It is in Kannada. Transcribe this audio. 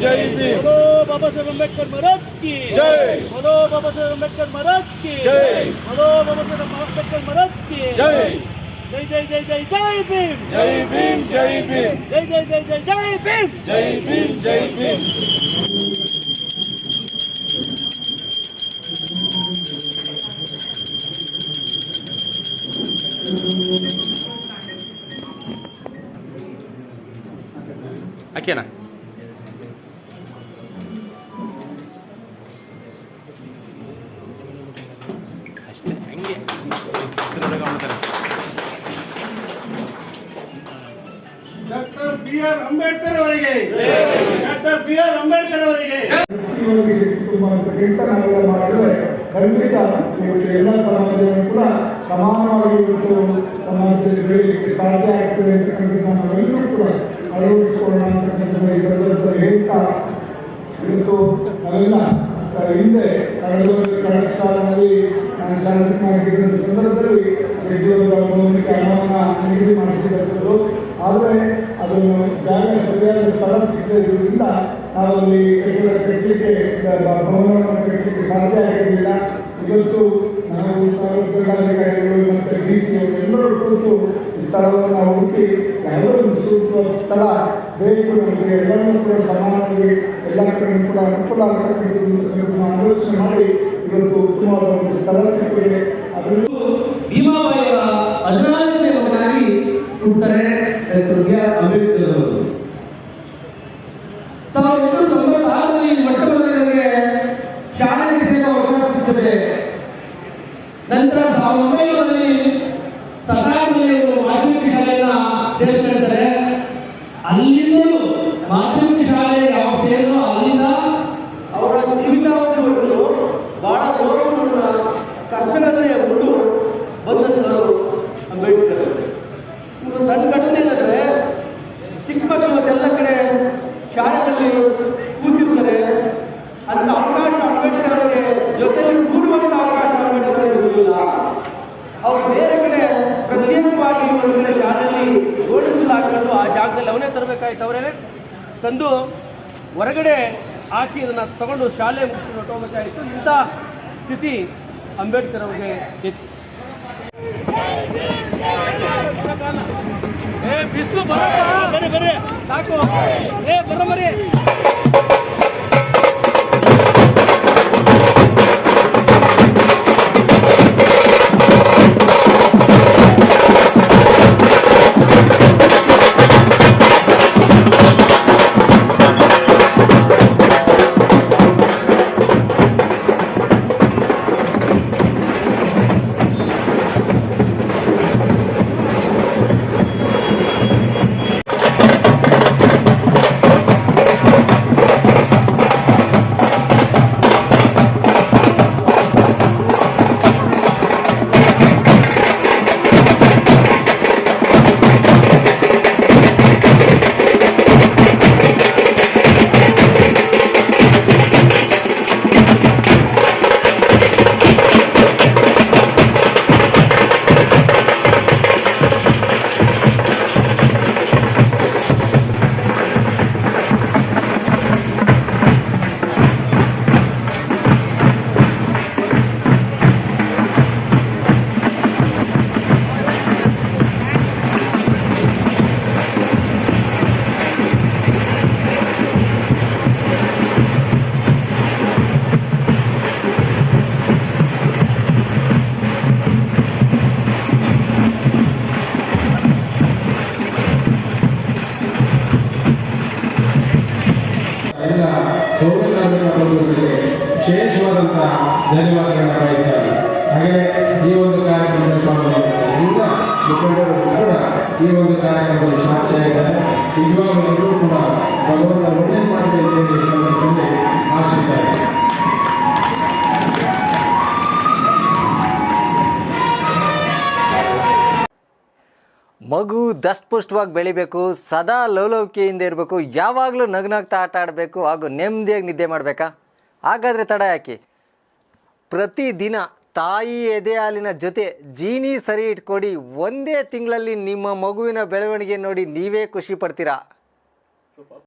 जय भीम बोलो बाबा साहेब अम्बेडकर महाराज की जय बोलो बाबा साहेब अम्बेडकर महाराज की जय बोलो बाबा साहेब अम्बेडकर महाराज की जय जय जय जय जय जय भीम जय भीम जय भीम जय जय जय जय जय भीम जय भीम जय Bhim Aqui, Ana. B R Ambedkar ಅವರಿಗೆ. ಡಾಕ್ಟರ್ ಬಿ ಆರ್ ಅಂಬೇಡ್ಕರ್ ಅವರಿಗೆ. ಖಂಡಿತ ಇವತ್ತು ಎಲ್ಲ ಸಮಾಜವನ್ನು ಕೂಡ ಸಮಾನವಾಗಿ ಇವತ್ತು ಸಮಾಜದಲ್ಲಿ ಬೆಳೀಲಿಕ್ಕೆ ಸಾಧ್ಯ ಆಗ್ತದೆ ಅಂತಕ್ಕಂಥದ್ದು ನಾವೆಲ್ಲರೂ ಕೂಡ ಅಳವಡಿಸಿಕೊಳ್ಳೋಣ ಅಂತಕ್ಕಂಥದ್ದು ಈ ಸಂದರ್ಭದಲ್ಲಿ ಹೇಳ್ತಾ ಇವತ್ತು ನಾವೆಲ್ಲ ಹಿಂದೆ ಕಳೆದ ಕಳೆದ ಸಾಲಿನಲ್ಲಿ ನಾನು ಶಾಸಕನಾಗಿದ್ದ ಸಂದರ್ಭದಲ್ಲಿ ಜಗಜೀವನ ಭವನಕ್ಕೆ ಹಣವನ್ನು ನಿಗದಿ ಮಾಡಿಸಿದಂಥದ್ದು. ಆದರೆ ಅದನ್ನು ಜಾಗ ಸರಿಯಾದ ಸ್ಥಳ ಸಿಗದೇ ಇರುವುದರಿಂದ ನಾವಲ್ಲಿ ಕಟ್ಟಡ ಕಟ್ಟಲಿಕ್ಕೆ ಭವನವನ್ನು ಕಟ್ಟಲಿಕ್ಕೆ ಸಾಧ್ಯ ಆಗಿರಲಿಲ್ಲ. ಇವತ್ತು ನಾವು ತಾಲೂಕು ದಂಡಾಧಿಕಾರಿಗಳು ಮತ್ತು ಡಿ ಸಿ ಎಲ್ಲರೂ ಕುರಿತು ಈ ಸ್ಥಳವನ್ನು ನಾವು ಹುಡುಕಿ, ಯಾವುದೋ ಒಂದು ಸೂಕ್ತ ಸ್ಥಳ ಬೇಕು, ನಮಗೆ ಎಲ್ಲರನ್ನೂ ಕೂಡ ಸಮಾನವಾಗಿ, ಎಲ್ಲ ಕಡೆ ಕೂಡ ಅನುಕೂಲ ಆಗ್ತಕ್ಕಂಥದ್ದು ಆಲೋಚನೆ ಮಾಡಿ, ಇವತ್ತು ಉತ್ತಮವಾದ ಒಂದು ಸ್ಥಳ ಸಿಕ್ಕಿದೆ. ಅದರಲ್ಲಿ ಮಗನಾಗಿ ರೈತರಿಗೆ ಅಭಿವೃದ್ಧಿ ಮೊದಲಿಗೆ ಶಾಲೆಗೆ ಸೇರುವ ಅವಕಾಶ ಸಿಗ್ತದೆ ನಂತರ ಸಾವಿರದ ಶಾಲೆಯನ್ನ ಸೇರ್ಕೊಳ್ತಾರೆ ಅಲ್ಲಿಂದಲೂ ಶಾಲೆ ಅಲ್ಲಿಂದ ಅವರ ಜೀವಿತಾವಧಿ ಬಿಟ್ಟು ಬಹಳ ಗೌರವವನ್ನು ಕಷ್ಟಗಳನ್ನೇ ಉಂಡು ಬಂದಂಥವರು ಅಂಬೇಡ್ಕರ್. ಅವ್ರು ಬೇರೆ ಕಡೆ ಪ್ರತ್ಯೇಕವಾಗಿ ಒಂದು ಶಾಲೆಯಲ್ಲಿ ಓಡಿಸಲು ಹಾಕೊಂಡು ಆ ಜಾಗದಲ್ಲಿ ಅವನೇ ತರಬೇಕಾಯ್ತು ಅವರೇ? ತಂದು ಹೊರಗಡೆ ಹಾಕಿ ಅದನ್ನು ತಗೊಂಡು ಶಾಲೆ ಮುಗಿಸಿ ಹೊಟ್ಟೋಗ್ಬೇಕಾಯಿತು ಇಂಥ ಸ್ಥಿತಿ ಅಂಬೇಡ್ಕರ್ ಅವರಿಗೆ ಇತ್ತು. ಏ, ಬಿಸಿಲು ಬರ ಸಾಕು. ಏ ಬರ್ರ ಧನ್ಯವಾದಗಳನ್ನು ಬಯಸ್ತಾರೆ ಹಾಗೆ ಈ ಒಂದು ಕಾರ್ಯಕ್ರಮದಲ್ಲಿ ಪಾಲ್ಗೊಂಡಿದ್ದಾರೆ ಎಲ್ಲ ಮುಖಂಡರು ಕೂಡ ಈ ಒಂದು ಕಾರ್ಯಕ್ರಮದಲ್ಲಿ ಸಾಕ್ಷಿಯಾಗಿದ್ದಾರೆ. ನಿಜವಾಗಲೂ ಎಲ್ಲರೂ ಕೂಡ ಭಗವಂತ ಒಳ್ಳೆ ಮಾಡಲಿ ಅಂತೇಳಿ ಸಂದರ್ಭದಲ್ಲಿ ಮಗು ದಷ್ಟಪುಷ್ಟವಾಗಿ ಬೆಳಿಬೇಕು, ಸದಾ ಲವಲವಿಕೆಯಿಂದ ಇರಬೇಕು, ಯಾವಾಗಲೂ ನಗ್ನಗ್ತಾ ಆಟ ಆಡಬೇಕು ಹಾಗೂ ನೆಮ್ಮದಿಯಾಗಿ ನಿದ್ದೆ ಮಾಡಬೇಕಾ? ಹಾಗಾದರೆ ತಡ ಯಾಕೆ? ಪ್ರತಿದಿನ ತಾಯಿ ಎದೆ ಹಾಲಿನ ಜೊತೆ ಜೀನಿ ಸರಿ ಇಟ್ಕೊಡಿ ಒಂದೇ ತಿಂಗಳಲ್ಲಿ ನಿಮ್ಮ ಮಗುವಿನ ಬೆಳವಣಿಗೆ ನೋಡಿ ನೀವೇ ಖುಷಿ ಪಡ್ತೀರಾ?